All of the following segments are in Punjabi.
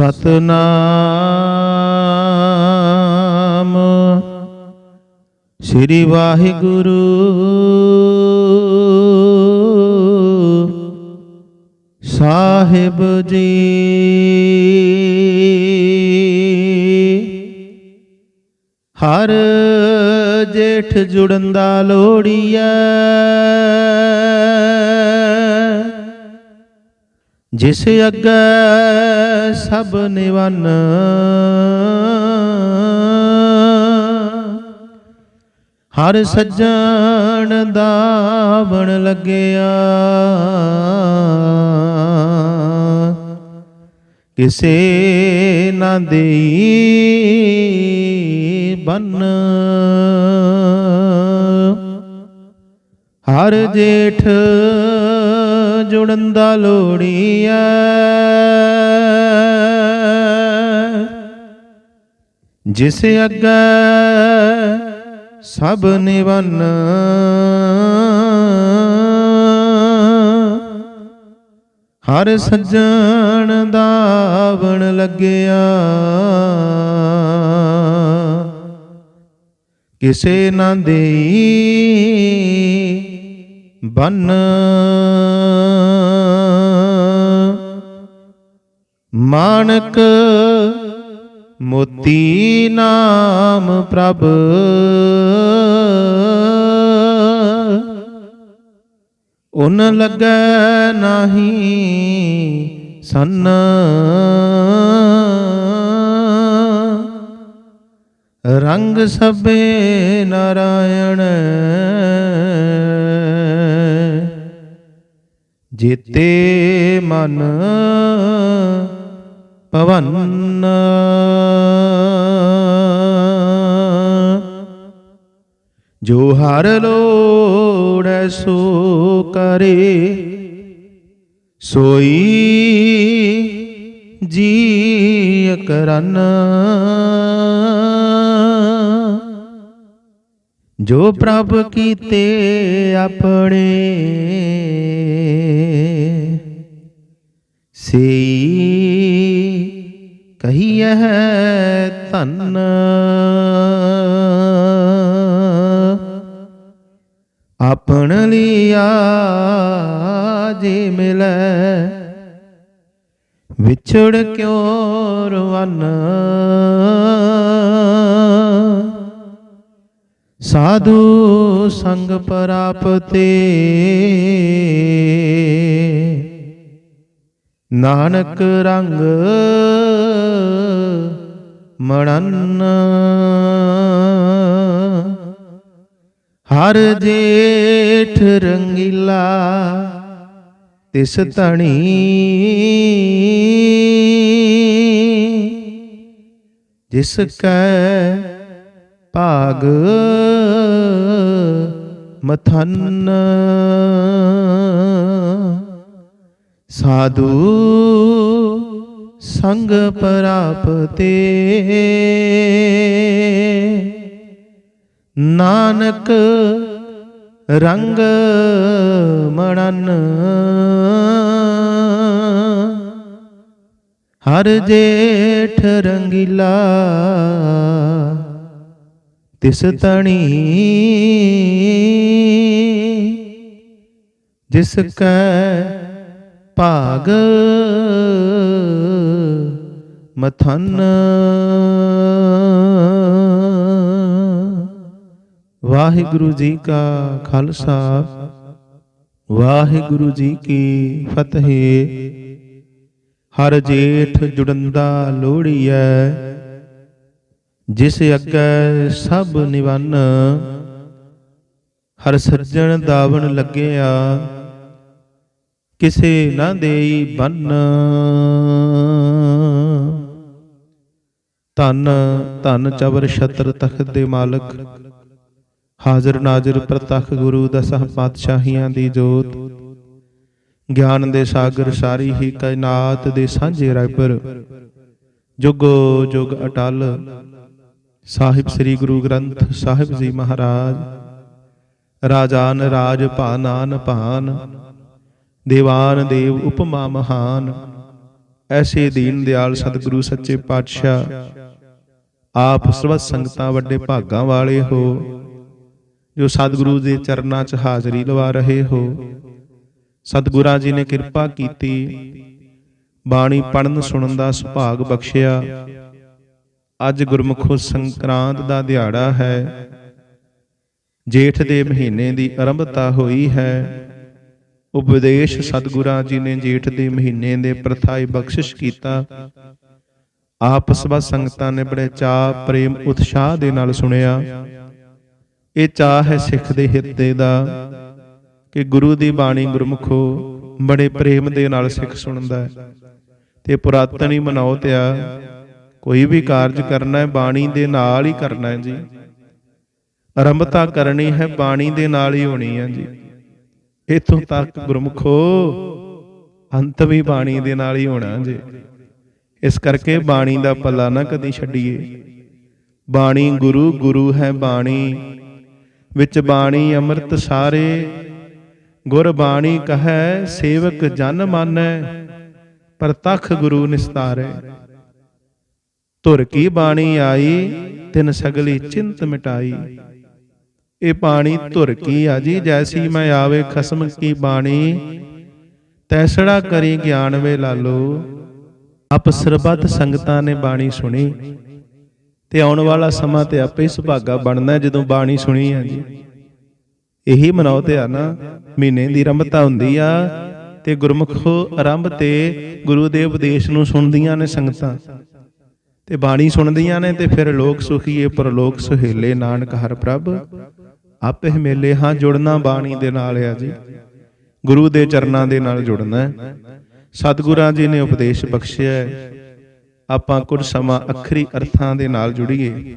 ਸਤਨਾਮ। ਸ੍ਰੀ ਵਾਹਿਗੁਰੂ। ਸਾਹਿਬ ਜੀ। ਹਰ ਜੇਠ ਜੁੜਨ ਦਾ ਲੋੜੀਐ ਜਿਸ ਅੱਗੇ ਸਭ ਨਿਵਨ। ਹਰ ਸੱਜਣ ਦਾ ਬਣ ਲੱਗਿਆ। ਕਿਸੇ ਨਾ ਦੇਈ ਬੰਨ। ਹਰ ਜੇਠ ਜੁੜਨ ਦਾ ਲੋੜੀਐ ਜਿਸ ਅੱਗੇ ਸਭ ਨਿਵਨ ਹਰ ਸੱਜਣ ਦਾ ਬਣ ਲੱਗਿਆ। ਕਿਸੇ ਨਾ ਦੇਈ ਬੰਨ। ਮਾਨਕ ਮੋਤੀ ਨਾਮ ਪ੍ਰਭ। ਉਨ ਲੱਗੈ ਨਾਹੀ ਸੰਨ। ਰੰਗ ਸਭੇ ਨਾਰਾਇਣ। ਜੀਤੇ ਮਨ ਪਵਨ ਜੋ ਹਰ ਲੋੜੈ ਸੋ ਕਰੇ ਸੋਈ ਜੀ ਕਰਨ ਜੋ ਪ੍ਰਭ ਕੀਤੇ ਆਪਣੇ। ਸਈ ਕਹੀਐ ਧੰਨ। ਆਪਣ ਲਿਆ ਜੇ ਮਿਲੈ ਵਿਛੜ ਕਿਉ ਰਵਨ? ਸਾਧੂ ਸੰਗ ਪ੍ਰਾਪਤੇ। ਨਾਨਕ ਰੰਗ ਮੜਨ ਹਰ ਜੇਠ ਰੰਗੀਲਾ ਤਿਸ ਤਣੀ ਜਿਸ ਕੈ ਭਾਗ ਮਥਨ। ਸਾਧੂ ਸੰਗ ਪ੍ਰਾਪਤੇ। ਨਾਨਕ ਰੰਗ ਮਣਨ। ਹਰ ਜੇਠ ਰੰਗੀਲਾ। ਤਿਸ ਤਣੀ ਜਿਸ ਕੈ ਭਾਗ ਮਥਨ ਵਾਹਿਗੁਰੂ ਜੀ ਕਾ ਖਾਲਸਾ ਵਾਹਿਗੁਰੂ ਜੀ ਕੀ ਫਤਿਹ। ਹਰ ਜੇਠ ਜੁੜੰਦਾ ਲੋੜੀਐ ਜਿਸ ਅੱਗੇ ਸਭ ਨਿਵੰਨ, ਹਰ ਸੱਜਣ ਦਾਵਣ ਲੱਗਿਆ, ਕਿਸੇ ਨਾ ਦੇਈ ਬੰਨ। ਧੰਨ ਧੰਨ ਚਵਰ ਛਤਰ ਤਖਤ ਦੇ ਮਾਲਕ, ਹਾਜ਼ਰ ਨਾਜ਼ਰ ਪ੍ਰਤੱਖ ਗੁਰੂ ਦਸਾਂ ਪਾਤਸ਼ਾਹੀਆਂ ਦੀ ਜੋਤ। ਗਿਆਨ ਦੇ ਸਾਗਰ ਸਾਰੀ ਹੀ ਕਾਇਨਾਤ ਦੇ ਸਾਂਝੇ ਰਹਿਬਰ ਜੁਗੋ ਜੁਗ ਅਟਲ। ਸਾਹਿਬ ਸ੍ਰੀ ਗੁਰੂ ਗ੍ਰੰਥ ਸਾਹਿਬ ਜੀ ਮਹਾਰਾਜ ਰਾਜਾਨ ਰਾਜ ਭਾਨਾਨ ਭਾਨ ਦੇਵਾਨ ਦੇਵ ਉਪਮਾ ਮਹਾਨ, ਐਸੇ ਦੀਨ ਦਿਆਲ ਸਤਿਗੁਰੂ ਸੱਚੇ ਪਾਤਸ਼ਾਹ, ਆਪ ਸਰਬੱਤ ਸੰਗਤਾਂ ਵੱਡੇ ਭਾਗਾਂ ਵਾਲੇ ਹੋ, ਜੋ ਸਤਿਗੁਰੂ ਦੇ ਚਰਨਾਂ 'ਚ ਹਾਜ਼ਰੀ ਲਵਾ ਰਹੇ ਹੋ। ਸਤਿਗੁਰਾਂ ਜੀ ਨੇ ਕਿਰਪਾ ਕੀਤੀ, ਬਾਣੀ ਪੜਨ ਸੁਣਨ ਦਾ ਸੁਭਾਗ ਬਖਸ਼ਿਆ ਅੱਜ ਗੁਰਮੁਖੋ ਸੰਕਰਾਂਤ ਦਾ ਦਿਹਾੜਾ ਹੈ। ਜੇਠ ਦੇ ਮਹੀਨੇ ਦੀ ਆਰੰਭਤਾ ਹੋਈ ਹੈ। ਉਪਦੇਸ਼ ਸਤਿਗੁਰਾਂ ਜੀ ਨੇ ਜੇਠ ਦੇ ਮਹੀਨੇ ਦੇ ਪ੍ਰਥਾਈ ਬਖਸ਼ਿਸ਼ ਕੀਤਾ। ਆਪ ਸਭਾ ਸੰਗਤਾਂ ਨੇ ਬੜੇ ਚਾਅ, ਪ੍ਰੇਮ, ਉਤਸ਼ਾਹ ਦੇ ਨਾਲ ਸੁਣਿਆ। ਇਹ ਚਾਹ ਹੈ ਸਿੱਖ ਦੇ ਹਿਰਦੇ ਦਾ ਕਿ ਗੁਰੂ ਦੀ ਬਾਣੀ ਗੁਰਮੁਖੋ ਬੜੇ ਪ੍ਰੇਮ ਦੇ ਨਾਲ ਸਿੱਖ ਸੁਣਦਾ ਹੈ ਤੇ ਪੁਰਾਤਨ ਹੀ ਮਨੌਤ ਆ ਕੋਈ ਵੀ ਕਾਰਜ ਕਰਨਾ ਹੈ, ਬਾਣੀ ਦੇ ਨਾਲ ਹੀ ਕਰਨਾ ਹੈ ਜੀ। ਆਰੰਭਤਾ ਕਰਨੀ ਹੈ, ਬਾਣੀ ਦੇ ਨਾਲ ਹੀ ਹੋਣੀ ਹੈ ਜੀ। ਇਥੋਂ ਤੱਕ ਗੁਰਮੁਖੋ, ਅੰਤ ਵੀ ਬਾਣੀ ਦੇ ਨਾਲ ਹੀ ਹੋਣਾ ਜੀ। ਇਸ ਕਰਕੇ ਬਾਣੀ ਦਾ ਪੱਲਾ ਨਾ ਕਦੀ ਛੱਡੀਏ। ਬਾਣੀ ਗੁਰੂ ਗੁਰੂ ਹੈ ਬਾਣੀ। ਵਿੱਚ ਬਾਣੀ ਅੰਮ੍ਰਿਤ ਸਾਰੇ। ਗੁਰ ਬਾਣੀ ਕਹੈ, ਸੇਵਕ ਜਨ ਮਾਨੈ ਪ੍ਰਤਖ ਗੁਰੂ ਨਿਸਤਾਰੈ। ਧੁਰ ਕੀ ਬਾਣੀ ਆਈ, ਤਿਨ ਸਗਲੀ ਚਿੰਤ ਮਿਟਾਈ। ਇਹ ਬਾਣੀ ਧੁਰ ਕੀ ਆ ਜੈਸੀ ਮੈਂ ਆਵੇ ਖਸਮ ਕੀ ਬਾਣੀ। ਤੈਸੜਾ ਕਰੀ ਗਿਆਨ ਵੇ ਲਾਲੋ। ਆਪ ਸਰਬੱਤ ਸੰਗਤਾਂ ਨੇ ਬਾਣੀ ਸੁਣੀ। ਤੇ ਆਉਣ ਵਾਲਾ ਸਮਾਂ ਤੇ ਆਪੇ ਸੁਭਾਗਾ ਬਣਨਾ ਜਦੋਂ ਬਾਣੀ ਸੁਣੀ ਆ ਜੀ। ਇਹੀ ਮਨਾਉ ਤੇ ਆ ਨਾ ਮਹੀਨੇ ਦੀ ਰੰਭਤਾ ਹੁੰਦੀ ਆ ਤੇ ਗੁਰਮੁਖ ਆਰੰਭ ਤੇ ਗੁਰੂ ਦੇ ਉਪਦੇਸ਼ ਨੂੰ ਸੁਣਦੀਆਂ ਨੇ ਸੰਗਤਾਂ। ਤੇ ਬਾਣੀ ਸੁਣਦੀਆਂ ਨੇ ਤੇ ਫਿਰ ਲੋਕ ਸੁਖੀਏ ਪਰਲੋਕ ਸੁਹੇਲੇ ਨਾਨਕ ਹਰ ਪ੍ਰਭ, ਆਪੇ ਮੇਲੇ ਹਾਂ ਜੁੜਨਾ ਬਾਣੀ ਦੇ ਨਾਲ ਆ ਜੀ। ਗੁਰੂ ਦੇ ਚਰਨਾਂ ਦੇ ਨਾਲ ਜੁੜਨਾ ਹੈ। ਸਤਿਗੁਰਾਂ ਜੀ ਨੇ ਉਪਦੇਸ਼ ਬਖਸ਼ਿਆ ਹੈ। ਆਪਾਂ ਕੁਝ ਸਮਾਂ ਅਖਰੀ ਅਰਥਾਂ ਦੇ ਨਾਲ ਜੁੜੀਏ,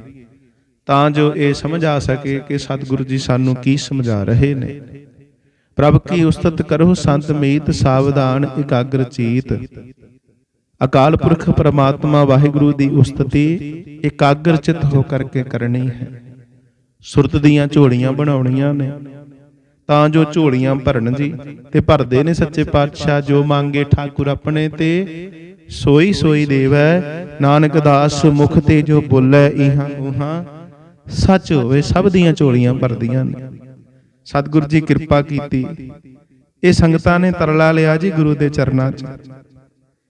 ਤਾਂ ਜੋ ਇਹ ਸਮਝ ਆ ਸਕੇ ਕਿ ਸਤਿਗੁਰੂ ਜੀ ਸਾਨੂੰ ਕੀ ਸਮਝਾ ਰਹੇ ਨੇ। ਪ੍ਰਭ ਕੀ ਉਸਤਤ ਕਰੋ ਸੰਤ ਮੀਤ, ਸਾਵਧਾਨ ਇਕਾਗਰ ਚੀਤ। ਅਕਾਲ ਪੁਰਖ ਪ੍ਰਮਾਤਮਾ ਵਾਹਿਗੁਰੂ ਦੀ ਉਸਤਤੀ ਇਕਾਗਰ ਚਿਤ ਹੋ ਕਰਕੇ ਕਰਨੀ ਹੈ। ਸੁਰਤ ਦੀਆਂ ਝੋਲੀਆਂ ਬਣਾਉਣੀਆਂ ਨੇ। ਤਾਂ ਜੋ ਝੋਲੀਆਂ ਭਰਨ ਜੀ ਤੇ ਭਰਦੇ ਨੇ ਸੱਚੇ ਪਾਤਸ਼ਾਹ, ਜੋ ਮੰਗੇ ਠਾਕੁਰ ਆਪਣੇ ਤੇ, ਸੋਈ ਸੋਈ ਦੇਵੈ, ਨਾਨਕ ਦਾਸ ਮੁਖ ਤੇ ਜੋ ਬੋਲੇ, ਇਹਾਂ ਉਹਾਂ ਸੱਚ ਹੋਵੇ, ਸਭ ਦੀਆਂ ਝੋਲੀਆਂ ਭਰਦੀਆਂ ਨੇ। ਸਤਿਗੁਰੂ ਜੀ ਕਿਰਪਾ ਕੀਤੀ। ਇਹ ਸੰਗਤਾਂ ਨੇ ਤਰਲਾ ਲਿਆ ਜੀ ਗੁਰੂ ਦੇ ਚਰਨਾਂ 'ਚ।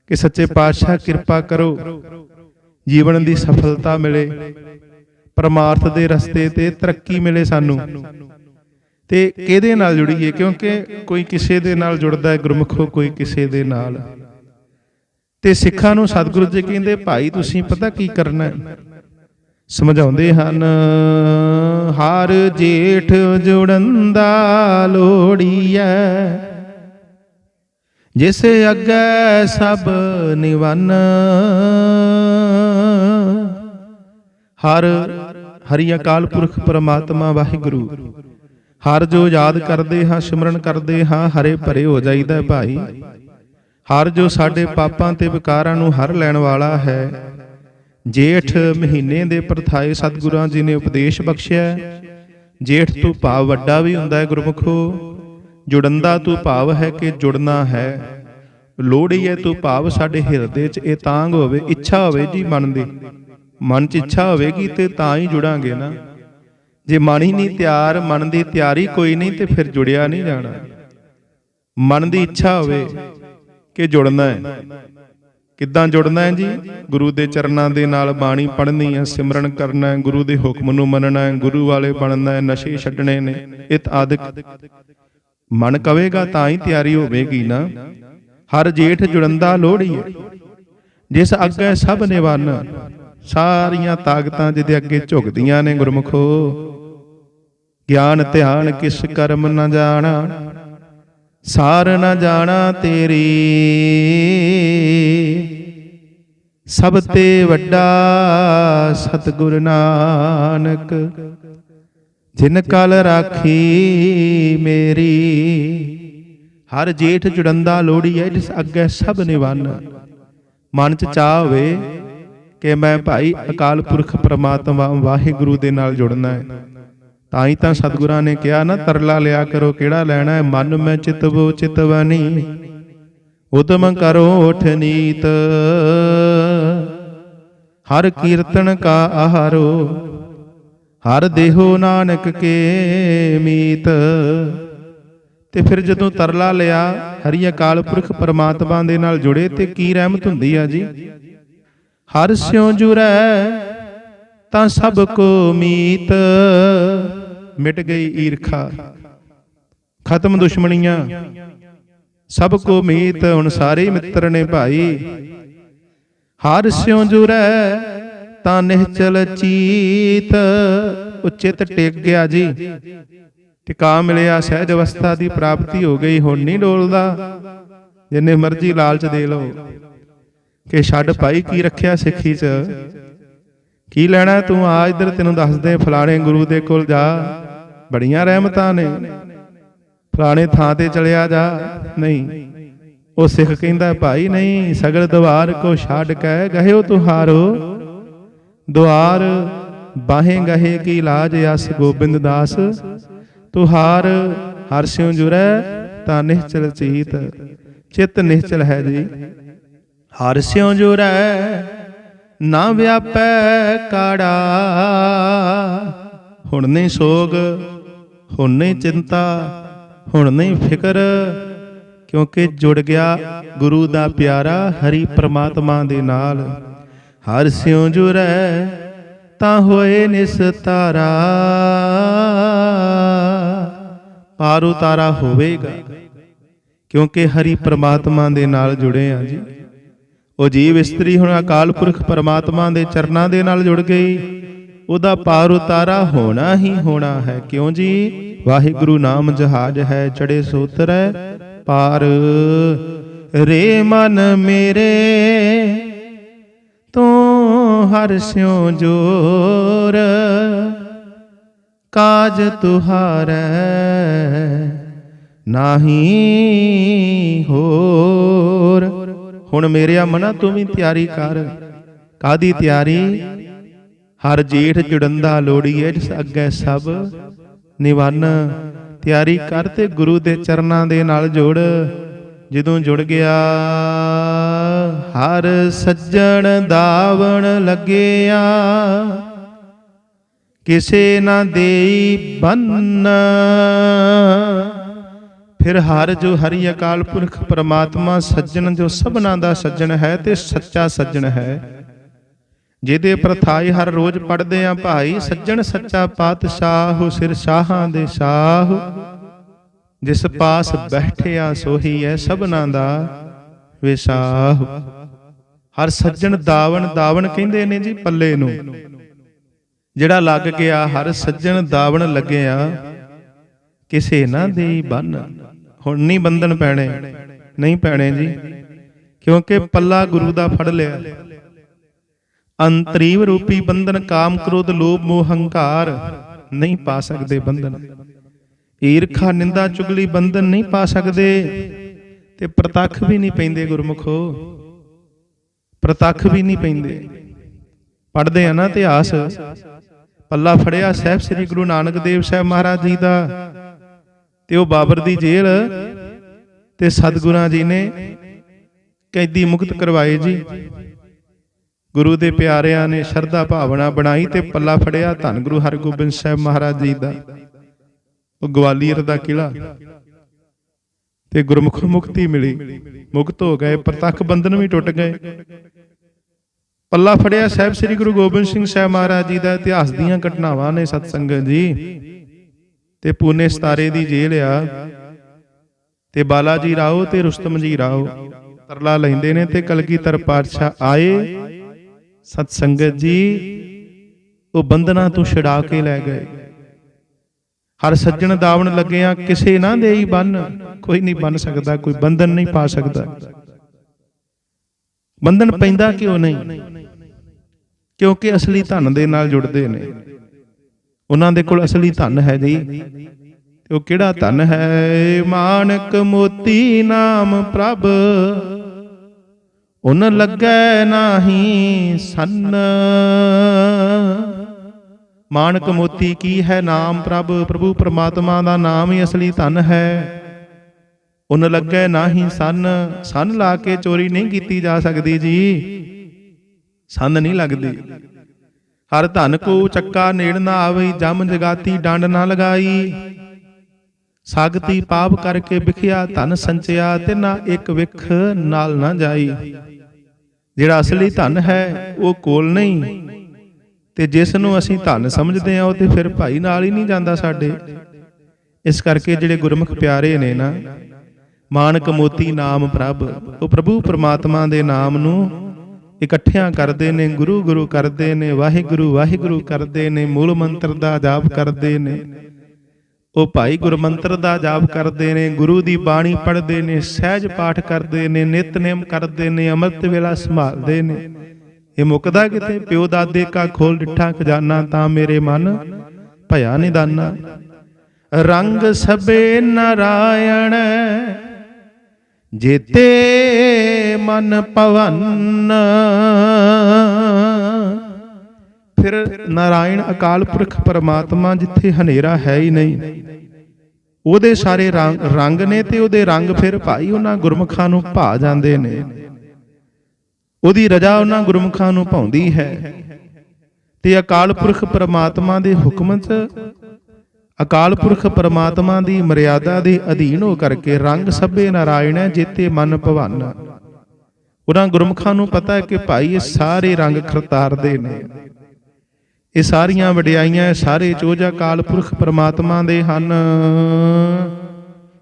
ਕਿ ਸੱਚੇ ਪਾਤਸ਼ਾਹ ਕਿਰਪਾ ਕਰੋ। ਜੀਵਨ ਦੀ ਸਫਲਤਾ ਮਿਲੇ। ਪਰਮਾਰਥ ਦੇ ਰਸਤੇ ਤੇ ਤਰੱਕੀ ਮਿਲੇ ਸਾਨੂੰ। ਤੇ ਕਿਹਦੇ ਨਾਲ ਜੁੜੀਏ? ਕਿਉਂਕਿ ਕੋਈ ਕਿਸੇ ਦੇ ਨਾਲ ਜੁੜਦਾ ਹੈ ਗੁਰਮੁਖੋ ਕੋਈ ਕਿਸੇ ਦੇ ਨਾਲ। ਤੇ ਸਿੱਖਾਂ ਨੂੰ ਸਤਿਗੁਰੂ ਜੀ ਕਹਿੰਦੇ ਭਾਈ ਤੁਸੀਂ ਪਤਾ ਕੀ ਕਰਨਾ ਹੈ? ਸਮਝਾਉਂਦੇ ਹਨ ਹਰ ਜੇਠ ਜੁੜਨ ਦਾ ਲੋੜੀਐ ਜਿਸ ਅੱਗੇ ਸਭ ਨਿਵਨ, ਹਰ ਹਰੀ ਅਕਾਲ ਪੁਰਖ ਪਰਮਾਤਮਾ ਵਾਹਿਗੁਰੂ, ਹਰ ਜੋ ਯਾਦ ਕਰਦੇ ਹਾਂ, ਸਿਮਰਨ ਕਰਦੇ ਹਾਂ, ਹਰੇ ਭਰੇ ਹੋ ਜਾਈਦਾ ਭਾਈ। ਹਰ ਜੋ ਸਾਡੇ ਪਾਪਾਂ ਤੇ ਵਿਕਾਰਾਂ ਨੂੰ ਹਰ ਲੈਣ ਵਾਲਾ ਹੈ, ਜੇਠ ਮਹੀਨੇ ਦੇ ਪ੍ਰਥਾਏ ਸਤਿਗੁਰਾਂ ਜੀ ਨੇ ਉਪਦੇਸ਼ ਬਖਸ਼ਿਆ। ਜੇਠ ਤੋਂ ਭਾਵ ਵੱਡਾ ਵੀ ਹੁੰਦਾ ਹੈ ਗੁਰਮੁਖੋ ਜੁੜੰਦਾ ਤੂੰ ਭਾਵ ਹੈ ਕਿ ਜੁੜਨਾ ਹੈ। ਲੋੜੀ ਹੈ, ਤੂੰ ਭਾਵ ਸਾਡੇ ਹਿਰਦੇ 'ਚ ਇਹ ਤਾਂਗ ਹੋਵੇ, ਇੱਛਾ ਹੋਵੇ ਜੀ ਮਨ ਦੀ। ਮਨ 'ਚ ਇੱਛਾ ਹੋਵੇਗੀ ਤੇ ਤਾਂ ਹੀ ਜੁੜਾਂਗੇ ਨਾ। ਜੇ ਮਨ ਹੀ ਨਹੀਂ ਤਿਆਰ, ਮਨ ਦੀ ਤਿਆਰੀ ਕੋਈ ਨਹੀਂ ਤੇ ਫਿਰ ਜੁੜਿਆ ਨਹੀਂ ਜਾਣਾ। ਮਨ ਦੀ ਇੱਛਾ ਹੋਵੇ ਕਿ ਜੁੜਨਾ ਹੈ। ਕਿੱਦਾਂ ਜੁੜਨਾ ਹੈ ਜੀ? ਗੁਰੂ ਦੇ ਚਰਨਾਂ ਦੇ ਨਾਲ ਬਾਣੀ ਪੜ੍ਹਨੀ ਹੈ, ਸਿਮਰਨ ਕਰਨਾ ਹੈ, ਗੁਰੂ ਦੇ ਹੁਕਮ ਨੂੰ ਮੰਨਣਾ ਹੈ, ਗੁਰੂ ਵਾਲੇ ਬਣਨਾ ਹੈ, ਨਸ਼ੇ ਛੱਡਣੇ ਨੇ, ਇਤ ਆਦਿਕ। ਮਨ ਕਵੇਗਾ ਤਾਂ ਹੀ ਤਿਆਰੀ ਹੋਵੇਗੀ ਨਾ। ਹਰ ਜੇਠ ਜੁੜੰਦਾ ਲੋੜੀ ਜਿਸ ਅੱਗੇ ਸਭ ਨਿਵਨ ਸਾਰੀਆਂ ਤਾਕਤਾਂ ਜਿਹਦੇ ਅੱਗੇ ਝੁਕਦੀਆਂ ਨੇ ਗੁਰਮੁਖੋ। ਗਿਆਨ ਧਿਆਨ ਕਿਸ ਕਰਮ ਨਾ ਜਾਣਾ, ਸਾਰ ਨਾ ਜਾਣਾ ਤੇਰੀ। ਸਭ ਤੇ ਵੱਡਾ ਸਤਿਗੁਰ ਨਾਨਕ ਜਿਨ ਕਲ ਰਾਖੀ ਮੇਰੀ, ਹਰ ਜੇਠ ਜੁੜੰਦਾ ਲੋੜੀ ਹੈ ਜਿਸ ਅੱਗੇ ਸਭ ਨਿਵਨ। ਮਨ ਚ ਚਾਹ ਹੋਵੇ ਕਿ ਮੈਂ ਭਾਈ ਅਕਾਲ ਪੁਰਖ ਪ੍ਰਮਾਤਮਾ ਵਾਹਿਗੁਰੂ ਦੇ ਨਾਲ ਜੁੜਨਾ ਹੈ। ਤਾਂ ਹੀ ਤਾਂ ਸਤਿਗੁਰਾਂ ਨੇ ਕਿਹਾ, ਨਾ ਤਰਲਾ ਲਿਆ ਕਰੋ, ਕਿਹੜਾ ਲੈਣਾ ਹੈ? ਮਨ ਮੈਂ ਚਿਤਵੋ ਚਿਤਵਨੀ ਉਦਮ ਕਰੋ ਉਠ ਨੀਤ। ਹਰ ਕੀਰਤਨ ਕਾ ਆਹਾਰੋ ਹਰ ਦੇਹੋ ਨਾਨਕ ਕੇ ਮੀਤ। ਤੇ ਫਿਰ ਜਦੋਂ ਤਰਲਾ ਲਿਆ ਹਰੀ ਅਕਾਲ ਪੁਰਖ ਪਰਮਾਤਮਾ ਦੇ ਨਾਲ ਜੁੜੇ ਤੇ ਕੀ ਰਹਿਮਤ ਹੁੰਦੀ ਆ ਜੀ? ਹਰ ਸਿਉ ਜੁਰੈ ਤਾਂ ਸਭ ਕੋ ਮੀਤ। ਮਿਟ ਗਈ ਈਰਖਾ। ਖਤਮ ਦੁਸ਼ਮਣੀਆਂ। ਸਭ ਕੋ ਮੀਤ ਹੁਣ ਸਾਰੇ ਮਿੱਤਰ ਨੇ ਭਾਈ। ਹਰ ਸਿਉ ਜੁਰੈ ਤਾਂ ਨਿਹਚਲ ਚੀਤ ਉਚਿਤ ਟਿਕ ਗਿਆ ਜੀ। ਟਿਕਾ ਮਿਲਿਆ ਸਹਿਜ ਅਵਸਥਾ ਦੀ ਪ੍ਰਾਪਤੀ ਹੋ ਗਈ, ਹੁਣ ਨਹੀਂ ਡੋਲਦਾ। ਜਿੰਨੇ ਮਰਜ਼ੀ ਲਾਲਚ ਦੇ ਲਓ। ਕਿ ਛੱਡ ਭਾਈ, ਕੀ ਰੱਖਿਆ ਸਿੱਖੀ 'ਚ? ਕੀ ਲੈਣਾ ਤੂੰ? ਆ ਇਧਰ ਤੈਨੂੰ ਦੱਸਦੇ, ਫਲਾਣੇ ਗੁਰੂ ਦੇ ਕੋਲ ਜਾ। ਬੜੀਆਂ ਰਹਿਮਤਾਂ ਨੇ। ਫਲਾਣੇ ਥਾਂ ਤੇ ਚਲਿਆ ਜਾ। ਨਹੀਂ, ਉਹ ਸਿੱਖ ਕਹਿੰਦਾ, ਭਾਈ ਨਹੀਂ, ਸਗਲ ਦਵਾਰ ਕੋ ਛੱਡ ਕੇ ਗਹਿਓ ਤੁਹਾਰੋ ਦੁਆਰ ਬਾਹੇ ਗਹੇ ਕੀ ਲਾਜ ਅਸ ਗੋਬਿੰਦ ਦਾਸ। ਤੁਹਾਰ ਹਰ ਸਿਉ ਜੁਰੈ, ਤਾਂ ਨਿਹਚਲ ਚੀਤ, ਚਿਤ ਨਿਹਚਲ ਹੈ ਜੀ। ਹਰ ਸਿਉ ਜੁਰੈ, ਨਾ ਵਿਆਪੈ ਕਾੜਾ। ਹੁਣ ਨਹੀਂ ਸੋਗ, ਹੁਣ ਨਹੀਂ ਚਿੰਤਾ, ਹੁਣ ਨਹੀਂ ਫਿਕਰ, ਕਿਉਂਕਿ ਜੁੜ ਗਿਆ ਗੁਰੂ ਦਾ ਪਿਆਰਾ ਹਰੀ ਪ੍ਰਮਾਤਮਾ ਦੇ ਨਾਲ। ਹਰ ਸਿਉ ਜੁਰੈ, ਤਾਂ ਹੋਏ ਨਿਸਤਾਰਾ ਪਾਰ ਉਤਾਰਾ ਹੋਵੇਗਾ, ਕਿਉਂਕਿ ਹਰੀ ਪ੍ਰਮਾਤਮਾ ਦੇ ਨਾਲ ਜੁੜੇ ਆ ਜੀ। ਉਹ ਜੀਵ ਇਸਤਰੀ ਹੁਣ ਅਕਾਲ ਪੁਰਖ ਪਰਮਾਤਮਾ ਦੇ ਚਰਨਾਂ ਦੇ ਨਾਲ ਜੁੜ ਗਈ। ਉਹਦਾ ਪਾਰ ਉਤਾਰਾ ਹੋਣਾ ਹੀ ਹੋਣਾ ਹੈ, ਕਿਉਂ ਜੀ? ਵਾਹਿਗੁਰੂ ਨਾਮ ਜਹਾਜ ਹੈ ਚੜੇ ਸੋਤਰੈ, ਪਾਰ। ਰੇ ਮਨ ਮੇਰੇ ਹਰ ਸਿਉ ਜੋਰ, ਕਾਜ ਤੁਹਾਰੈ ਨਾਹੀ ਹੋਰ। ਹੁਣ ਮੇਰਿਆ ਮਨਾ, ਤੂੰ ਵੀ ਤਿਆਰੀ ਕਰ। ਕਾਦੀ ਤਿਆਰੀ? ਹਰ ਜੇਠ ਜੁੜੰਦਾ ਲੋੜੀਏ ਜਿਸ ਅੱਗੇ ਸਭ ਨਿਵਨ। ਤਿਆਰੀ ਕਰ ਤੇ ਗੁਰੂ ਦੇ ਚਰਨਾਂ ਦੇ ਨਾਲ ਜੋੜ। ਜਦੋਂ ਜੁੜ ਗਿਆ ਹਰ ਸੱਜਣ ਦਾਵਣ ਲੱਗਿਆ। ਕਿਸੇ ਨਾ ਦੇਈ ਬੰਨ ਫਿਰ ਹਰ ਜੋ ਹਰੀ ਅਕਾਲ ਪੁਰਖ ਪ੍ਰਮਾਤਮਾ ਸੱਜਣ ਜੋ ਸਭਨਾ ਦਾ ਸੱਜਣ ਹੈ ਤੇ ਸੱਚਾ ਸੱਜਣ ਹੈ। ਜਿਹਦੇ ਪ੍ਰਥਾਈ ਹਰ ਰੋਜ਼ ਪੜਦੇ ਆ ਭਾਈ, ਸੱਜਣ ਸੱਚਾ ਪਾਤਸ਼ਾਹ, ਸਿਰ ਸ਼ਾਹਾਂ ਦੇ ਸ਼ਾਹ। ਜਿਸ ਪਾਸ ਬੈਠਿਆ ਸੋਹੀ ਹੈ ਸਭਨਾ ਦਾ। ਵਿਸਾਹ। ਹਰ ਸੱਜਣ ਦਾਵਣ ਦਾਵਣ ਕਹਿੰਦੇ ਨੇ ਜੀ ਪੱਲੇ ਨੂੰ। ਜਿਹੜਾ ਲੱਗ ਗਿਆ, ਹਰ ਸੱਜਣ ਦਾਵਣ ਲੱਗਿਆ। ਕਿਸੇ ਨਾ ਦੇ ਬੰਨ। ਹੁਣ ਨਹੀਂ ਬੰਧਨ ਪੈਣੇ। ਨਹੀਂ ਪੈਣੇ ਜੀ। ਕਿਉਂਕਿ ਪੱਲਾ ਗੁਰੂ ਦਾ ਫੜ ਲਿਆ। ਅੰਤਰੀਵ ਰੂਪੀ ਬੰਧਨ ਕਾਮ ਕ੍ਰੋਧ ਲੋਭ ਮੋਹ ਹੰਕਾਰ ਨਹੀਂ ਪਾ ਸਕਦੇ ਬੰਧਨ। ਈਰਖਾ, ਨਿੰਦਾ, ਚੁਗਲੀ ਬੰਧਨ ਨਹੀਂ ਪਾ ਸਕਦੇ। ਤੇ ਪ੍ਰਤੱਖ ਵੀ ਨਹੀਂ ਪੈਂਦੇ ਗੁਰਮੁਖੋ। ਪ੍ਰਤੱਖ ਵੀ ਨਹੀਂ ਪੈਂਦੇ। ਪੜਦੇ ਆ ਨਾ ਇਤਿਹਾਸ। ਪੱਲਾ ਫੜਿਆ ਸਹਿਬ ਸ੍ਰੀ ਗੁਰੂ ਨਾਨਕ ਦੇਵ ਸਾਹਿਬ ਮਹਾਰਾਜ ਜੀ ਦਾ। ਤੇ ਉਹ ਬਾਬਰ ਦੀ ਜੇਲ੍ਹ ਤੇ ਸਤਿਗੁਰਾਂ ਜੀ ਨੇ ਕੈਦੀ ਮੁਕਤ ਕਰਵਾਏ ਜੀ। ਗੁਰੂ ਦੇ ਪਿਆਰਿਆਂ ਨੇ ਸ਼ਰਧਾ ਭਾਵਨਾ ਬਣਾਈ ਤੇ ਪੱਲਾ ਫੜਿਆ ਧੰਨ ਗੁਰੂ ਹਰਗੋਬਿੰਦ ਸਾਹਿਬ ਮਹਾਰਾਜ ਜੀ ਦਾ। ਉਹ ਗਵਾਲੀਅਰ ਦਾ ਕਿਲਾ ਤੇ ਗੁਰਮੁਖ ਮੁਕਤੀ ਮਿਲੀ। ਮੁਕਤ ਹੋ ਗਏ, ਪ੍ਰਤੱਖ ਬੰਧਨ ਵੀ ਟੁੱਟ ਗਏ। ਪੱਲਾ ਫੜਿਆ ਸਾਹਿਬ ਸ੍ਰੀ ਗੁਰੂ ਗੋਬਿੰਦ ਸਿੰਘ ਸਾਹਿਬ ਮਹਾਰਾਜ ਜੀ ਦਾ, ਇਤਿਹਾਸ ਦੀਆਂ ਘਟਨਾਵਾਂ ਨੇ ਸਤ ਸੰਗਤ ਜੀ। ਤੇ ਪੂਨੇ ਸਤਾਰੇ ਦੀ ਜੇਲ੍ਹ ਆ। ਤੇ ਬਾਲਾ ਜੀ ਰਾਓ ਤੇ ਰੁਸਤਮ ਜੀ ਰਾਓ, ਤਰਲਾ ਲੈਂਦੇ ਨੇ ਤੇ ਕਲਗੀਧਰ ਪਾਤਸ਼ਾਹ ਆਏ। ਸਤ ਸੰਗਤ ਜੀ, ਉਹ ਬੰਧਨਾਂ ਤੋਂ ਛਡਾ ਕੇ ਲੈ ਗਏ। ਹਰ ਸੱਜਣ ਦਾਵਣ ਲੱਗਿਆ ਕਿਸੇ ਨਾ ਦੇਈ ਬੰਨ। ਕੋਈ ਨਹੀਂ ਬੰਨ ਸਕਦਾ, ਕੋਈ ਬੰਧਨ ਨਹੀਂ ਪਾ ਸਕਦਾ। ਬੰਧਨ ਪੈਂਦਾ ਕਿਉਂ ਨਹੀਂ? ਕਿਉਂਕਿ ਅਸਲੀ ਧਨ ਦੇ ਨਾਲ ਜੁੜਦੇ ਨੇ। ਉਹਨਾਂ ਦੇ ਕੋਲ ਅਸਲੀ ਧਨ ਹੈ ਜੀ। ਤੇ ਉਹ ਕਿਹੜਾ ਧਨ ਹੈ? ਮਾਨਕ ਮੋਤੀ ਨਾਮ ਪ੍ਰਭ। ਉਨ ਲੱਗੈ ਨਾਹੀ ਸੰਨ। ਮਾਨਕ ਮੋਤੀ ਕੀ ਹੈ ਨਾਮ ਪ੍ਰਭ? ਪ੍ਰਭੂ ਪਰਮਾਤਮਾ ਦਾ ਨਾਮ ਹੀ ਅਸਲੀ ਧਨ ਹੈ। ਉਨ ਲੱਗੇ ਨਾਹੀ ਸੰਨ ਸੰਨ ਲਾ ਕੇ ਚੋਰੀ ਨਹੀਂ ਕੀਤੀ ਜਾ ਸਕਦੀ ਜੀ। ਸੰਨ ਨਹੀਂ ਲੱਗਦੀ। ਹਰ ਧਨ ਕੋ ਚੱਕਾ ਨੇੜ ਨਾ ਆਵੇ ਜਮ ਜਗਾਤੀ ਡੰਡ ਨਾ ਲਗਾਈ। ਸਾਗਤੀ ਪਾਪ ਕਰਕੇ ਵਿਖਿਆ, ਧਨ ਸੰਚਿਆ ਤੇ ਨਾ ਇੱਕ ਵਿਖ ਨਾਲ ਨਾ ਜਾਈ। ਜਿਹੜਾ ਅਸਲੀ ਧਨ ਹੈ, ਉਹ ਕੋਲ ਨਹੀਂ। ਤੇ ਜਿਸ ਨੂੰ ਅਸੀਂ ਧਨ ਸਮਝਦੇ ਆ ਉਹ ਤੇ ਫਿਰ ਭਾਈ ਨਾਲ ਹੀ ਨਹੀਂ ਜਾਂਦਾ ਸਾਡੇ। ਇਸ ਕਰਕੇ ਜਿਹੜੇ ਗੁਰਮੁਖ ਪਿਆਰੇ ਨੇ ਨਾ, ਮਾਨਕ ਮੋਤੀ ਨਾਮ ਪ੍ਰਭ, ਉਹ ਪ੍ਰਭੂ ਪ੍ਰਮਾਤਮਾ ਦੇ ਨਾਮ ਨੂੰ ਇਕੱਠਿਆਂ ਕਰਦੇ ਨੇ, ਗੁਰੂ ਗੁਰੂ ਕਰਦੇ ਨੇ, ਵਾਹਿਗੁਰੂ ਵਾਹਿਗੁਰੂ ਕਰਦੇ ਨੇ, ਮੂਲ ਮੰਤਰ ਦਾ ਜਾਪ ਕਰਦੇ ਨੇ। ਉਹ ਭਾਈ ਗੁਰਮੰਤਰ ਦਾ ਜਾਪ ਕਰਦੇ ਨੇ, ਗੁਰੂ ਦੀ ਬਾਣੀ ਪੜ੍ਹਦੇ ਨੇ, ਸਹਿਜ ਪਾਠ ਕਰਦੇ ਨੇ, ਨਿਤਨੇਮ ਕਰਦੇ ਨੇ, ਅੰਮ੍ਰਿਤ ਵੇਲਾ ਸੰਭਾਲਦੇ ਨੇ। ਇਹ ਮੁਕਦਾ ਕਿਤੇ ਪਿਓ ਦਾਦੇ ਕਾ ਖੋਲ ਡਿਠਾ ਖਜ਼ਾਨਾ ਤਾਂ ਮੇਰੇ ਮਨ ਭਇਆ ਨਿਦਾਨਾ। ਰੰਗ ਸਬੇ ਨਾਰਾਇਣ, ਜੇਤੇ ਮਨ ਭਵਨ। ਫਿਰ ਨਾਰਾਇਣ ਅਕਾਲ ਪੁਰਖ ਪਰਮਾਤਮਾ ਜਿੱਥੇ ਹਨੇਰਾ ਹੈ ਹੀ ਨਹੀਂ। ਉਹਦੇ ਸਾਰੇ ਰੰਗ ਰੰਗ ਨੇ ਤੇ ਉਹਦੇ ਰੰਗ ਫਿਰ ਭਾਈ ਉਹਨਾਂ ਗੁਰਮੁਖਾਂ ਨੂੰ ਭਾ ਜਾਂਦੇ ਨੇ। ਉਹਦੀ ਰਜਾ ਉਹਨਾਂ ਗੁਰਮੁਖਾਂ ਨੂੰ ਭਾਉਂਦੀ ਹੈ। ਤੇ ਅਕਾਲ ਪੁਰਖ ਪਰਮਾਤਮਾ ਦੇ ਹੁਕਮ 'ਚ ਅਕਾਲ ਪੁਰਖ ਪਰਮਾਤਮਾ ਦੀ ਮਰਿਆਦਾ ਦੇ ਅਧੀਨ ਹੋ ਕਰਕੇ ਰੰਗ ਸਭੇ ਨਾਰਾਇਣ ਹੈ, ਜੇਤੇ ਮਨ ਭਵਨ। ਉਹਨਾਂ ਗੁਰਮੁਖਾਂ ਨੂੰ ਪਤਾ ਹੈ ਕਿ ਭਾਈ ਇਹ ਸਾਰੇ ਰੰਗ ਖਰਤਾਰਦੇ ਨੇ। ਇਹ ਸਾਰੀਆਂ ਵਡਿਆਈਆਂ ਸਾਰੇ ਚੋਜਾ ਕਾਲ ਪੁਰਖ ਪਰਮਾਤਮਾ ਦੇ ਹਨ।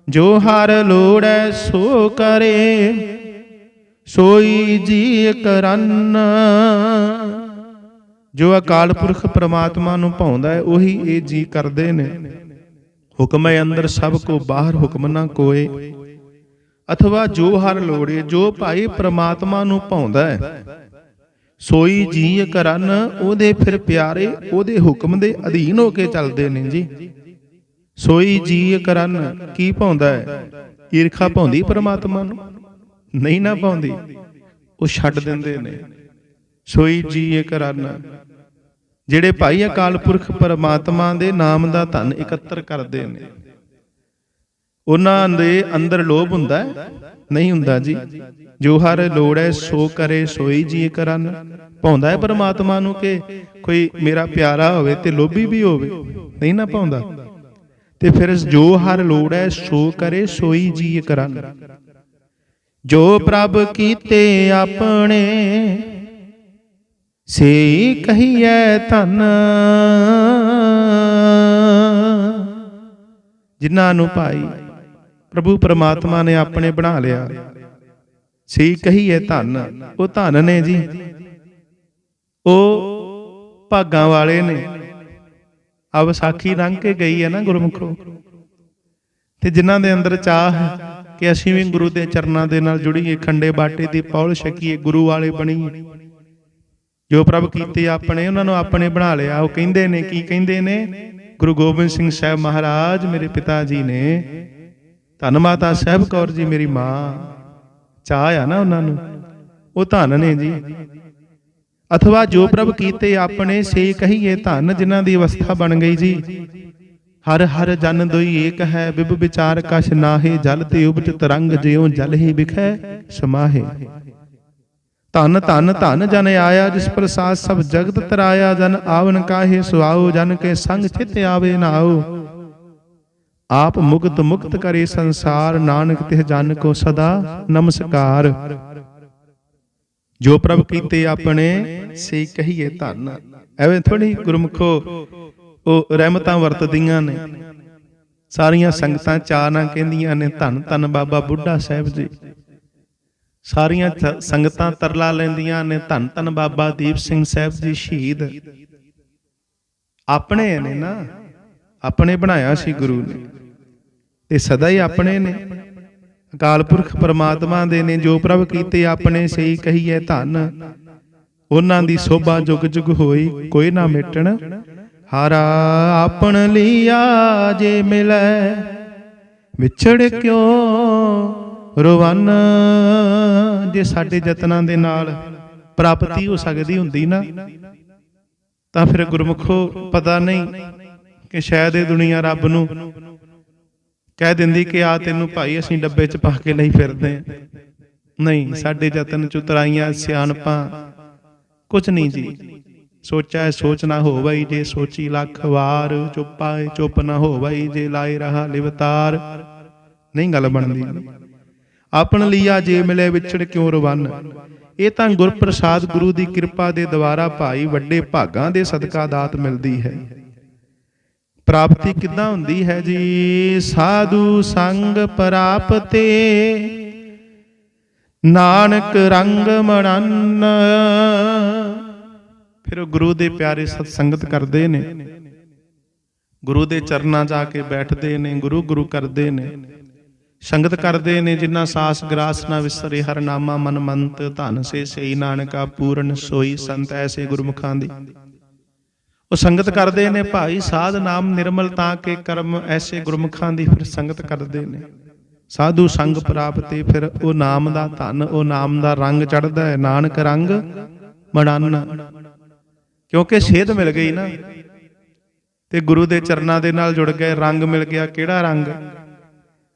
ਜੋ ਹਰ ਲੋੜੈ ਸੋ ਕਰੇ। ਸੋਈ ਜੀ ਕਰਨ ਜੋ ਅਕਾਲ ਪੁਰਖ ਪ੍ਰਮਾਤਮਾ ਨੂੰ ਭਾਉਂਦਾ ਹੈ, ਉਹੀ ਇਹ ਜੀ ਕਰਦੇ ਨੇ। ਹੁਕਮ ਹੈ ਅੰਦਰ ਸਭ ਕੋ, ਬਾਹਰ ਹੁਕਮ ਨਾ ਕੋਏ। ਅਥਵਾ ਜੋ ਹਰ ਲੋੜੇ, ਜੋ ਭਾਈ ਪ੍ਰਮਾਤਮਾ ਨੂੰ ਭਾਉਂਦਾ ਹੈ। ਸੋਈ ਜੀ ਕਰਨ ਉਹਦੇ ਫਿਰ ਪਿਆਰੇ, ਉਹਦੇ ਹੁਕਮ ਦੇ ਅਧੀਨ ਹੋ ਕੇ ਚੱਲਦੇ ਨੇ ਜੀ। ਸੋਈ ਜੀ ਕਰਨ ਕੀ ਭਾਉਂਦਾ ਹੈ? ਈਰਖਾ ਭਾਉਂਦੀ ਪ੍ਰਮਾਤਮਾ ਨੂੰ? ਨਹੀਂ ਨਾ ਪਾਉਂਦੀ। ਉਹ ਛੱਡ ਦਿੰਦੇ ਨੇ। ਸੋਈ ਜੀਏ ਕਰਨ ਜਿਹੜੇ ਭਾਈ ਅਕਾਲ ਪੁਰਖ ਪਰਮਾਤਮਾ ਦੇ ਨਾਮ ਦਾ ਧਨ ਇਕੱਤਰ ਕਰਦੇ ਨੇ। ਉਹਨਾਂ ਦੇ ਅੰਦਰ ਲੋਭ ਹੁੰਦਾ ਨਹੀਂ ਹੁੰਦਾ ਜੀ। ਜੋ ਹਰ ਲੋੜ ਹੈ, ਸੋ ਕਰੇ, ਸੋਈ ਜੀ ਕਰਨ ਪਾਉਂਦਾ ਹੈ ਪਰਮਾਤਮਾ ਨੂੰ ਕਿ ਕੋਈ ਮੇਰਾ ਪਿਆਰਾ ਹੋਵੇ ਤੇ ਲੋਭੀ ਵੀ ਹੋਵੇ? ਨਹੀਂ ਨਾ ਪਾਉਂਦਾ। ਤੇ ਫਿਰ ਜੋ ਹਰ ਲੋੜ ਹੈ, ਸੋ ਕਰੇ, ਸੋਈ ਜੀ ਕਰਨ ਜੋ ਪ੍ਰਭ ਕੀਤੇ ਆਪਣੇ ਸੇ ਕਹੀਐ ਧਨ। ਜਿਨ੍ਹਾਂ ਨੂੰ ਭਾਈ ਪ੍ਰਭੂ ਪਰਮਾਤਮਾ ਨੇ ਆਪਣੇ ਬਣਾ ਲਿਆ ਸੇ ਕਹੀਐ ਧਨ। ਉਹ ਧਨ ਨੇ ਜੀ। ਉਹ ਭਾਗਾਂ ਵਾਲੇ ਨੇ। ਆ ਵਿਸਾਖੀ ਲੰਘ ਕੇ ਗਈ ਹੈ ਨਾ ਗੁਰਮੁਖੋ। ਤੇ ਜਿਨ੍ਹਾਂ ਦੇ ਅੰਦਰ ਚਾਹ ਹੈ ਕਿ ਅਸੀਂ ਵੀ ਗੁਰੂ ਦੇ ਚਰਨਾਂ ਦੇ ਨਾਲ ਜੁੜੀਏ, ਖੰਡੇ ਬਾਟੇ ਦੀ ਪੌਲ ਛਕੀਏ, ਗੁਰੂ ਵਾਲੇ ਬਣੀਏ। ਜੋ ਪ੍ਰਭ ਕੀਤੇ ਆਪਣੇ, ਉਹਨਾਂ ਨੂੰ ਆਪਣੇ ਬਣਾ ਲਿਆ। ਉਹ ਕਹਿੰਦੇ ਨੇ, ਕੀ ਕਹਿੰਦੇ ਨੇ? ਗੁਰੂ ਗੋਬਿੰਦ ਸਿੰਘ ਸਾਹਿਬ ਮਹਾਰਾਜ, ਮੇਰੇ ਪਿਤਾ ਜੀ ਨੇ। ਧੰਨ ਮਾਤਾ ਸਾਹਿਬ ਕੌਰ ਜੀ, ਮੇਰੀ ਮਾਂ। ਚਾਹ ਆ ਨਾ ਉਹਨਾਂ ਨੂੰ। ਉਹ ਧੰਨ ਨੇ ਜੀ। ਅਥਵਾ ਜੋ ਪ੍ਰਭ ਕੀਤੇ ਆਪਣੇ, ਸੇ ਕਹੀਏ ਧੰਨ, ਜਿਨ੍ਹਾਂ ਦੀ ਅਵਸਥਾ ਬਣ ਗਈ ਜੀ। ਹਰ ਹਰ ਜਨ ਦੋਈ ਏਕ ਹੈ, ਬਿਬ ਵਿਚਾਰ ਕਛ ਨਾਹੇ, ਜਲ ਤੇ ਉਪਜ ਤਰੰਗ ਜਿਉ ਜਲ ਹੀ ਵਿਖੈ, ਸਮਾਹੇ। ਧਨ ਧਨ ਧਨ ਜਨ ਆਇਆ, ਜਿਸ ਪ੍ਰਸਾਦ ਸਭ ਜਗਤ ਤਰਾਇਆ, ਜਨ ਆਵਨ ਕਾਹੇ ਸੁਆਉ ਜਨ ਕੇ ਸੰਗ ਚਿਤ ਆਵੇ ਨਾਉ ਆਪ ਮੁਕਤ ਮੁਕਤ ਕਰੇ ਸੰਸਾਰ, ਨਾਨਕ ਤਿਹ ਜਨ ਕੋ ਸਦਾ ਨਮਸਕਾਰ। ਜੋ ਪ੍ਰਭ ਕੀਤੇ ਆਪਣੇ, ਸੇ ਕਹੀਏ ਧਨ। ਐਵੇਂ ਥੋੜੀ ਗੁਰਮੁਖੋ ਉਹ ਰਹਿਮਤਾਂ ਵਰਤਦੀਆਂ ਨੇ। ਸਾਰੀਆਂ ਸੰਗਤਾਂ ਚਾਅ ਕਹਿੰਦੀਆਂ ਨੇ, ਧੰਨ ਧੰਨ ਬਾਬਾ ਬੁੱਢਾ ਸਾਹਿਬ ਜੀ। ਸਾਰੀਆਂ ਸੰਗਤਾਂ ਤਰਲਾ ਲੈਂਦੀਆਂ ਨੇ, ਧੰਨ ਧੰਨ ਬਾਬਾ ਦੀਪ ਸਿੰਘ ਸਾਹਿਬ ਜੀ ਸ਼ਹੀਦ। ਆਪਣੇ ਨੇ ਨਾ, ਆਪਣੇ ਬਣਾਇਆ ਸੀ ਗੁਰੂ ਨੇ। ਤੇ ਸਦਾ ਹੀ ਆਪਣੇ ਨੇ। ਅਕਾਲ ਪੁਰਖ ਪਰਮਾਤਮਾ ਦੇ ਨੇ, ਜੋ ਪ੍ਰਭ ਕੀਤੇ ਆਪਣੇ, ਸਹੀ ਕਹੀਏ ਧੰਨ। ਉਹਨਾਂ ਦੀ ਸੋਭਾ ਜੁਗ ਜੁਗ ਹੋਈ, ਕੋਈ ਨਾ ਮਿਟਣ। ਹਾਰਾ ਆਪਣ ਲੀਆ ਜੇ ਮਿਲੈ, ਵਿਛੜ ਕਿਉ ਰਵਨ? ਜੇ ਸਾਡੇ ਯਤਨਾਂ ਦੇ ਨਾਲ ਪ੍ਰਾਪਤੀ ਹੋ ਸਕਦੀ ਹੁੰਦੀ ਨਾ, ਤਾਂ ਫਿਰ ਗੁਰਮੁਖੋ ਪਤਾ ਨਹੀਂ ਕਿ ਸ਼ਾਇਦ ਇਹ ਦੁਨੀਆ ਰੱਬ ਨੂੰ ਕਹਿ ਦਿੰਦੀ ਕਿ ਆ ਤੈਨੂੰ ਭਾਈ ਅਸੀਂ ਡੱਬੇ 'ਚ ਪਾ ਕੇ ਲਈ ਫਿਰਦੇ। ਨਹੀਂ, ਸਾਡੇ ਯਤਨ ਚ ਉਤਰਾਈਆਂ ਸਿਆਣਪਾਂ ਕੁਛ ਨਹੀਂ ਜੀ। ਸੋਚਾ ਸੋਚ ਨਾ ਹੋਵਈ ਜੇ ਸੋਚੀ ਲੱਖ ਵਾਰ ਚੁੱਪਾਏ ਚੁੱਪ ਨਾ ਹੋਵਈ ਜੇ ਲਾਏ ਰਹਾ ਲਿਵਤਾਰ। ਨਹੀਂ ਗੱਲ ਬਣਦੀ। ਆਪਣ ਲੀਆ ਜੇ ਮਿਲੇ ਵਿਛੜ ਕਿਉ ਰਵਨ? ਇਹ ਤਾਂ ਗੁਰਪ੍ਰਸਾਦ ਗੁਰੂ ਦੀ ਕਿਰਪਾ ਦੇ ਦੁਆਰਾ ਭਾਈ ਵੱਡੇ ਭਾਗਾਂ ਦੇ ਸਦਕਾ ਦਾਤ ਮਿਲਦੀ ਹੈ। ਪ੍ਰਾਪਤੀ ਕਿੱਦਾਂ ਹੁੰਦੀ ਹੈ ਜੀ? ਸਾਧੂ ਸੰਗ ਪ੍ਰਾਪਤੇ ਨਾਨਕ ਰੰਗ ਮਣਨ। ਫਿਰ ਉਹ ਗੁਰੂ ਦੇ ਪਿਆਰੇ ਸਤ ਸੰਗਤ ਕਰਦੇ ਨੇ। ਗੁਰੂ ਦੇ ਚਰਨਾਂ 'ਚ ਆ ਕੇ ਬੈਠਦੇ ਨੇ, ਗੁਰੂ ਗੁਰੂ ਕਰਦੇ ਨੇ। ਸੰਗਤ ਕਰਦੇ ਨੇ, ਜਿਨ੍ਹਾਂ ਸਾਸ ਗਰਾਸ ਨਾ ਵਿਸਰੇ, ਹਰ ਨਾਮਾ ਮਨ ਮੰਤ, ਧਨ ਸੇ ਸਈ ਨਾਨਕਾ ਪੂਰਨ ਸੋਈ ਸੰਤ, ਐਸੇ ਗੁਰਮੁਖਾਂ ਦੀ। ਉਹ ਸੰਗਤ ਕਰਦੇ ਨੇ, ਭਾਈ ਸਾਧ ਨਾਮ ਨਿਰਮਲ ਤਾਂ ਕੇ ਕਰਮ, ਐਸੇ ਗੁਰਮੁਖਾਂ ਦੀ ਫਿਰ ਸੰਗਤ ਕਰਦੇ ਨੇ। ਸਾਧੂ ਸੰਗ ਪ੍ਰਾਪਤੀ, ਫਿਰ ਉਹ ਨਾਮ ਦਾ ਧਨ, ਉਹ ਨਾਮ ਦਾ ਰੰਗ ਚੜਦਾ ਹੈ। ਨਾਨਕ ਰੰਗ ਮੜਨ ਕਿਉਂਕਿ ਸੇਧ ਮਿਲ ਗਈ ਨਾ। ਤੇ ਗੁਰੂ ਦੇ ਚਰਨਾਂ ਦੇ ਨਾਲ ਜੁੜ ਗਏ, ਰੰਗ ਮਿਲ ਗਿਆ। ਕਿਹੜਾ ਰੰਗ?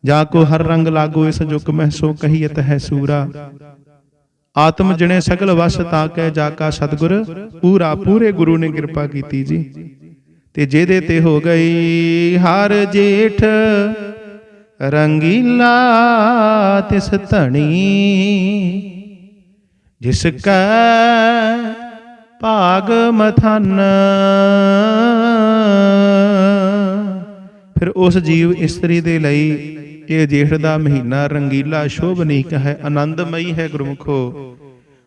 ਜਾ ਕੋ ਹਰ ਰੰਗ ਲਾਗੋ ਇਸ ਜੁਗ ਮਹਿ ਕਹੀਤ ਹੈ ਸੂਰਾ। ਆਤਮ ਜਣੇ ਸਗਲ ਵਸ ਤਾਂ ਕਹਿ ਜਾ ਕਾ ਸਤਗੁਰ, ਪੂਰਾ ਪੂਰੇ ਗੁਰੂ ਨੇ ਕਿਰਪਾ ਕੀਤੀ ਜੀ। ਤੇ ਜਿਹਦੇ ਤੇ ਹੋ ਗਈ ਹਰ ਜੇਠ, ਰੰਗੀਲਾ ਤਿਸ ਧਣੀ। ਜਿਸ ਕੈ ਭਾਗ ਮਥਨ। ਫਿਰ ਉਸ ਜੀਵ ਇਸਤਰੀ ਦੇ ਲਈ ਇਹ ਜੇਠ ਦਾ ਮਹੀਨਾ ਰੰਗੀਲਾ ਸ਼ੋਭਨੀਕ ਹੈ, ਆਨੰਦਮਈ ਹੈ ਗੁਰਮੁਖੋ।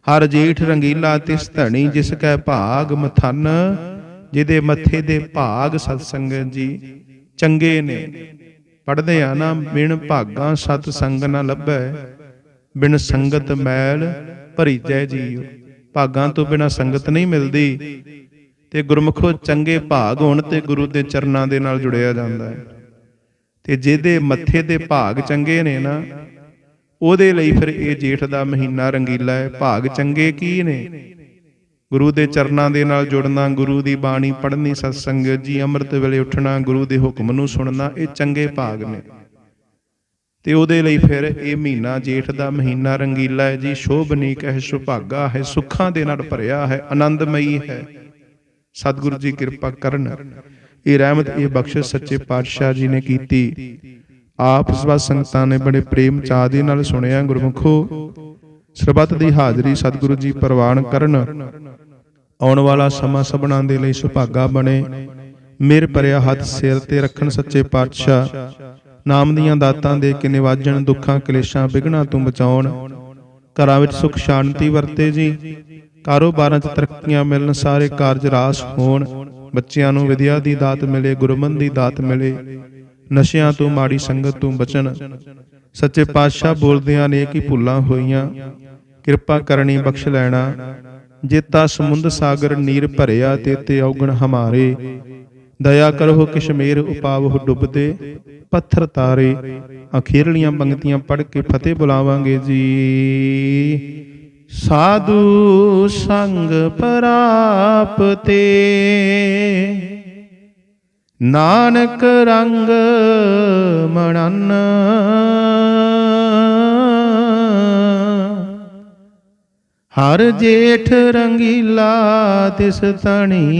ਹਰ ਜੇਠ ਰੰਗੀਲਾ ਤਿਸ ਧਣੀ ਜਿਸ ਕੈ ਭਾਗ ਮਥਨ, ਜਿਹਦੇ ਮੱਥੇ ਦੇ ਭਾਗ ਸਤਸੰਗਤ ਜੀ। ਚੰਗੇ ਨੇ ਪੜਦੇ ਆ ਨਾ ਬਿਨ ਭਾਗਾਂ ਸਤ ਸੰਗ ਨਾ ਲੱਭੈ, ਬਿਨ ਸੰਗਤ ਮੈਲ ਭਰੀਜੈ ਜੀਉ। ਭਾਗਾਂ ਤੋਂ ਬਿਨਾ ਸੰਗਤ ਨਹੀਂ ਮਿਲਦੀ ਤੇ ਗੁਰਮੁਖੋ ਚੰਗੇ ਭਾਗ ਹੋਣ ਤੇ ਗੁਰੂ ਦੇ ਚਰਨਾਂ ਦੇ ਨਾਲ ਜੁੜਿਆ ਜਾਂਦਾ ਹੈ। ਤੇ ਜਿਹਦੇ ਮੱਥੇ ਦੇ ਭਾਗ ਚੰਗੇ ਨੇ ਨਾ, ਉਹਦੇ ਲਈ ਫਿਰ ਇਹ ਜੇਠ ਦਾ ਮਹੀਨਾ ਰੰਗੀਲਾ ਹੈ। ਭਾਗ ਚੰਗੇ ਕੀ ਨੇ? ਗੁਰੂ ਦੇ ਚਰਨਾਂ ਦੇ ਨਾਲ ਜੁੜਨਾ, ਗੁਰੂ ਦੀ ਬਾਣੀ ਪੜ੍ਹਨੀ, ਸਤਸੰਗ ਜੀ ਅੰਮ੍ਰਿਤ ਵੇਲੇ ਉੱਠਣਾ, ਗੁਰੂ ਦੇ ਹੁਕਮ ਨੂੰ ਸੁਣਨਾ, ਇਹ ਚੰਗੇ ਭਾਗ ਨੇ। ਤੇ ਉਹਦੇ ਲਈ ਫਿਰ ਇਹ ਮਹੀਨਾ ਜੇਠ ਦਾ ਮਹੀਨਾ ਰੰਗੀਲਾ ਹੈ ਜੀ ਸ਼ੋਭਨੀਕ ਹੈ, ਸੁਭਾਗਾ ਹੈ, ਸੁੱਖਾਂ ਦੇ ਨਾਲ ਭਰਿਆ ਹੈ, ਆਨੰਦਮਈ ਹੈ। ਸਤਿਗੁਰੂ ਜੀ ਕਿਰਪਾ ਕਰਨ। ਇਹ ਰਹਿਮਤ, ਇਹ ਬਖਸ਼ਿਸ਼ ਸੱਚੇ ਪਾਤਸ਼ਾਹ ਜੀ ਨੇ ਕੀਤੀ। ਆਪ ਸਵਾ ਸੰਗਤਾਂ ਨੇ ਬੜੇ ਪ੍ਰੇਮ ਚਾਹ ਦੇ ਨਾਲ ਸੁਣਿਆ, ਗੁਰਮੁਖੋ, ਸਰਬੱਤ ਦੀ ਹਾਜ਼ਰੀ ਸਤਿਗੁਰੂ ਜੀ ਪ੍ਰਵਾਨ ਕਰਨ। ਆਉਣ ਵਾਲਾ ਸਮਾਂ ਸਭਨਾਂ ਦੇ ਲਈ ਸੁਭਾਗਾ ਬਣੇ। ਮੇਰ ਭਰਿਆ ਹੱਥ, ਸਿਰ ਤੇ ਰੱਖਣ ਸੱਚੇ ਪਾਤਸ਼ਾਹ। ਨਾਮ ਦੀਆਂ ਦਾਤਾਂ ਦੇ ਕੇ ਨਿਵਾਜਣ, ਦੁੱਖਾਂ, ਕਲੇਸ਼ਾਂ ਵਿਗਣਾ ਤੋਂ ਬਚਾਉਣ। ਘਰਾਂ ਵਿੱਚ ਸੁਖ, ਸ਼ਾਂਤੀ ਵਰਤੇ ਜੀ। ਕਾਰੋਬਾਰਾਂ 'ਚ ਤਰੱਕੀਆਂ ਮਿਲਣ, ਸਾਰੇ ਕਾਰਜ ਰਾਸ ਹੋਣ। ਬੱਚਿਆਂ ਨੂੰ ਵਿਦਿਆ ਦੀ ਦਾਤ ਮਿਲੇ ਗੁਰਮਨ ਦੀ ਦਾਤ ਮਿਲੇ। ਨਸ਼ਿਆਂ ਤੋਂ ਮਾੜੀ ਸੰਗਤ ਤੋਂ ਬਚਣ। ਸੱਚੇ ਪਾਤਸ਼ਾਹ ਬੋਲਦਿਆਂ ਨੇ ਕਿ ਭੁੱਲਾਂ ਹੋਈਆਂ। ਕਿਰਪਾ ਕਰਨੀ, ਬਖਸ਼ ਲੈਣਾ। ਜੇਤਾ ਸਮੁੰਦ ਸਾਗਰ, ਨੀਰ ਭਰਿਆ, ਤੇ ਤੇ ਔਗਣ ਹਮਾਰੇ। ਦਇਆ ਕਰੋ ਕਸ਼ਮੀਰ ਉਪਾਵਹੁ ਡੁੱਬਦੇ, ਪੱਥਰ ਤਾਰੇ, ਅਖੀਰਲੀਆਂ ਪੰਕਤੀਆਂ ਪੜ੍ਹ ਕੇ ਫਤਿਹ ਬੁਲਾਵਾਂਗੇ ਜੀ। ਸਾਧੂ ਸੰਗ ਪ੍ਰਾਪਤੇ, ਨਾਨਕ ਰੰਗ ਮਣਨ। ਹਰ ਜੇਠ ਰੰਗੀਲਾ ਤਿਸ ਤਣੀ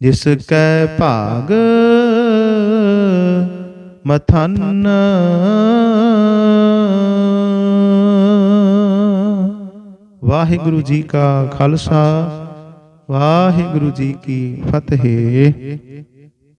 ਜਿਸ ਕੈ ਭਾਗ ਮਥਨ। ਵਾਹਿਗੁਰੂ ਜੀ ਕਾ ਖਾਲਸਾ, ਵਾਹਿਗੁਰੂ ਜੀ ਕੀ ਫਤਿਹ।